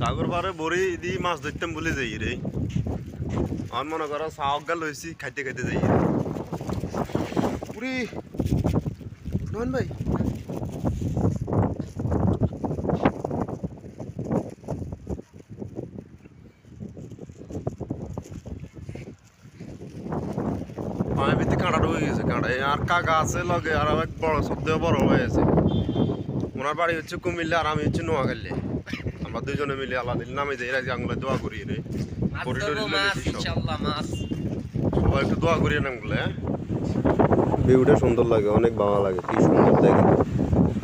সাগর পারে বড়ি দি মাছ ধরতাম বলে যাই রে। আমার মনে করো শাক গাল হয়েছি খাইতে খাইতে যাই পুরি নন ভাই। পায়ে ভিতরে কাঁটা ঢুকে গেছে কাঁটা। আর কাকা আছে লগে আর এক বড় শব্দ বড় হয়ে আছে ওনার বাড়ি হচ্ছে কুমিল্লা আর আমি হচ্ছে নোয়াখালী। আমরা দুজনে মিলে আলাদা নামে যাই রাজি আঙুলে দোয়া করি রে মাছ করিডোরে ধরবো লইলে মাছ সব। ইনশাল্লাহ মাছ। সবাই একটু দোয়া করি না বলে ভিউটা সুন্দর লাগে অনেক ভালো লাগে কি সুন্দর দেখে।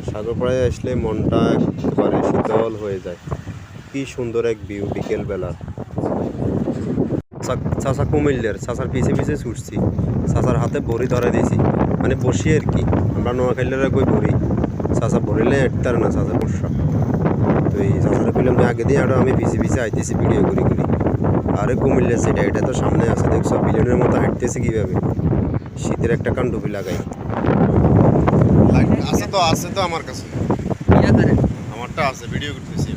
সাগর পাড়ে আসলে মনটা একেবারে শীতল হয়ে যায়। কি সুন্দর এক ভিউ বিকেল বেলা চাষা কুমিল্লার চাষার পিছে পিছে ছুটছি। চাষার হাতে বড়ি ধরে দিয়েছি। মানে বসি আর কি আমরা নোয়াখালীরা কই বড়ি? চাষা বড়িলে এটতার না চাষা বর্ষা। তো এই যে আগে দিয়ে আরও আমি পিছে পিছে আইতেছি ভিডিও করি করি। আরে কুমিল্লা সেটা এটা তো সামনে আছে দেখছ? বিলিয়নের মতো হাঁটতেছে কীভাবে? শীতের একটা কাণ্ডবি লাগাই। আছে তো আছে তো আমার কাছে। আমারটা আছে ভিডিও করতেছি।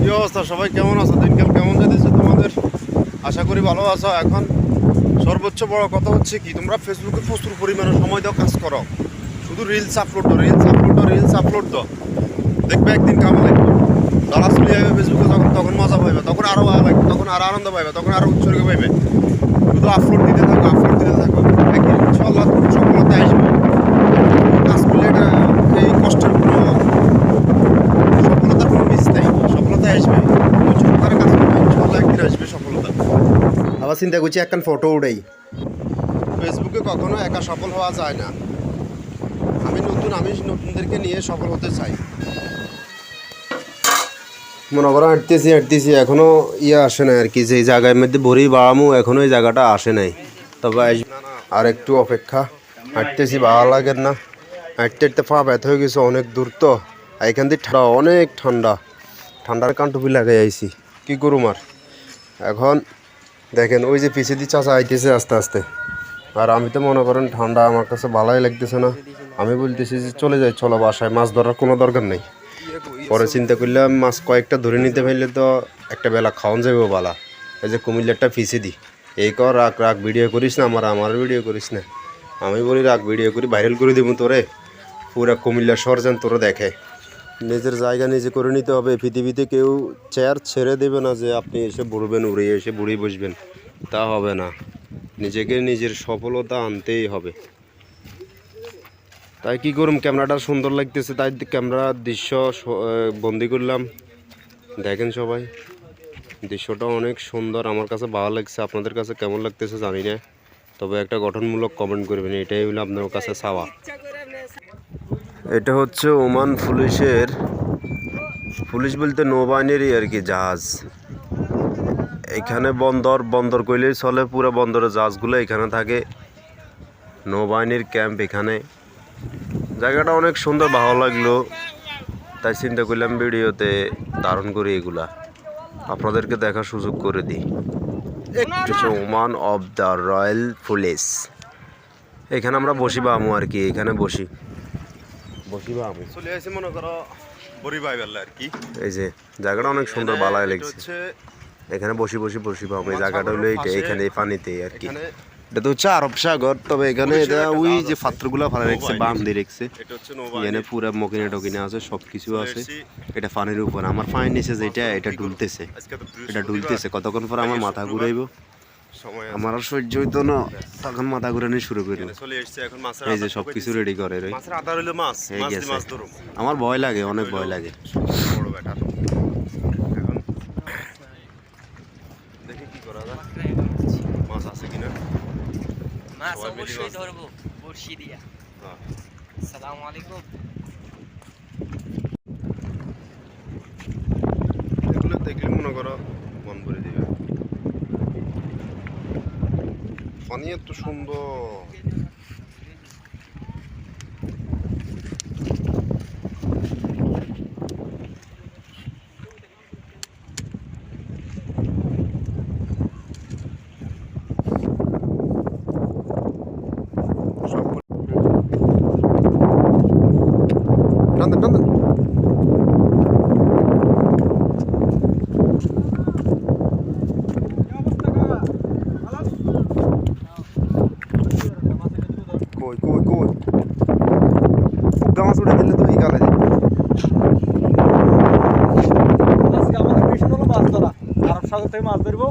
কি অবস্থা? সবাই কেমন আছো? দিনকাল কেমন যেতেছে তোমাদের? আশা করি ভালো আছো। এখন সর্বোচ্চ বড় কথা হচ্ছে কি তোমরা ফেসবুকে প্রচুর পরিমাণে সময় দাও কাজ করো। শুধু রিলস আপলোড দাও রিলস আপলোড দাও রিলস আপলোড দাও। দেখবে একদিন কামে লাগবে যারা চলে যাবে, ফেসবুকে তখন তখন মজা পাইবে, তখন আরও ভালো লাগবে, তখন আরও আনন্দ পাইবে, তখন আরও উৎসর্গ পাইবে। শুধু আপলোড দিতে থাকো আপলোড দিতে থাকো। একদিন ইনশাল্লাহ সফলতা আসবে। কাজ করলে এটা এই কষ্টের কোনো সফলতার কোনো মিস নেই, সফলতা আসবে। ছোট করে কাজ করবে ইনশাল্লাহ একদিন আসবে সফলতা। আবার চিন্তা করছি, একখান ফটো উঠাই। ফেসবুকে কখনো একা সফল হওয়া যায় না। আমি নতুন, আমি নতুনদেরকে নিয়ে সফল হতে চাই। মনে করো হাঁটতেছি হাঁটতেছি, এখনও ইয়ে আসে নাই আর কি যে জায়গার মধ্যে ভরি বাড়ামু, এখনও এই জায়গাটা আসে নাই। তবে আর একটু অপেক্ষা, হাঁটতেছি, ভালো লাগে না। হাঁটতে হাঁটতে পা ব্যথা হয়ে গেছে, অনেক দূর তো। এখান থেকে ঠান্ডা, অনেক ঠান্ডা। ঠান্ডার কান্টুপি লাগাই আইছি, কি করুম আর? এখন দেখেন, ওই যে পিছিয়ে দিয়ে চাচা আইতেছে আস্তে আস্তে। আর আমি তো মনে করেন ঠান্ডা আমার কাছে ভালোই লাগতেছে না। আমি বলতেছি যে চলে যাই, চলো বাসায়, মাছ ধরার কোনো দরকার নেই। পরে চিন্তা করলাম, মাছ কয়েকটা ধরে নিতে পারলে তো একটা বেলা খাওয়ান যাবে বালা। এই যে কুমিল্লারটা ফিসে দি। এই কর, রাখ রাখ ভিডিও করিস না আমার আমার ভিডিও করিস না। আমি বলি, রাখ ভিডিও করি ভাইরাল করে দিব তোরে। পুরা কুমিল্লা শহর যেন তোরা দেখে। নিজের জায়গা নিজে করে নিতে হবে। পৃথিবীতে কেউ চেয়ার ছেড়ে দেবে না যে আপনি এসে বুড়বেন উড়ে এসে বুড়ি বসবেন। তা হবে না। নিজেকে নিজের সফলতা আনতেই হবে। তাই কি করুম? ক্যামেরাটা সুন্দর লাগতেছে, তাই ক্যামেরা দৃশ্য বন্দি করলাম। দেখেন সবাই, দৃশ্যটা অনেক সুন্দর। আমার কাছে ভালো লাগছে, আপনাদের কাছে কেমন লাগতেছে জানি না। তবে একটা গঠনমূলক কমেন্ট করবেন, এটাই হলো আপনার কাছে চাওয়া। এটা হচ্ছে ওমান পুলিশের, পুলিশ বলতে নৌবাহিনীরই আর কি জাহাজ। এখানে বন্দর বন্দর কইলেই চলে, পুরো বন্দরের জাহাজগুলো এখানে থাকে। নৌবাহিনীর ক্যাম্প এখানে। জায়গাটা অনেক সুন্দর ভালো লাগল। তাই চিন্তা করলাম ভিডিওতে ধারণ করি এগুলা। আপনাদেরকে দেখার সুযোগ করে দিই। একটু Oman of the royal police এখানে আমরা বসি বা আমু আর কি এখানে বসি। বসি বা আমু। চলে আসি মনে করো আর কি। এই যে জায়গাটা অনেক সুন্দর ভালো লাগছে। এখানে বসি বসি বসি পাবো এই জায়গাটা হলো এইটা এখানে এই পানিতে আর কি। এটা তো হচ্ছে আরব সাগর তবে এখানে এটা ওই যে পাত্রগুলো ভালো রেখেছে বাম দিয়ে রেখেছে। এখানে পুরো মকিনে টকিনে আছে সব কিছু আছে। এটা পানির উপর। আমার পানির নিচে যেটা এটা ডুলতেছে। এটা ডুলতেছে। কতক্ষণ পর আমার মাথা ঘুরাইবো? আমার আর সহ্য হইতো না। তখন মাথা ঘুরানি শুরু করি এই যে সব কিছু রেডি করে আমার ভয় লাগে অনেক ভয় লাগে বড় ব্যাটার এখন দেখি কি করা যায় মাছ আছে কিনা মাছ অবশ্যই ধরবো বড়শি দিয়া। হ্যাঁ। আসসালামু আলাইকুম। এগুলো দেখলে মনে করো মন ভরে দিবে পানি এত সুন্দর সব টান দেন টান দেন কই গাছ উঠে দিলে তো এই গালে আজকে আমাদের মিশন হলো মাছ ধরা আরব সাগর থেকে মাছ ধরবো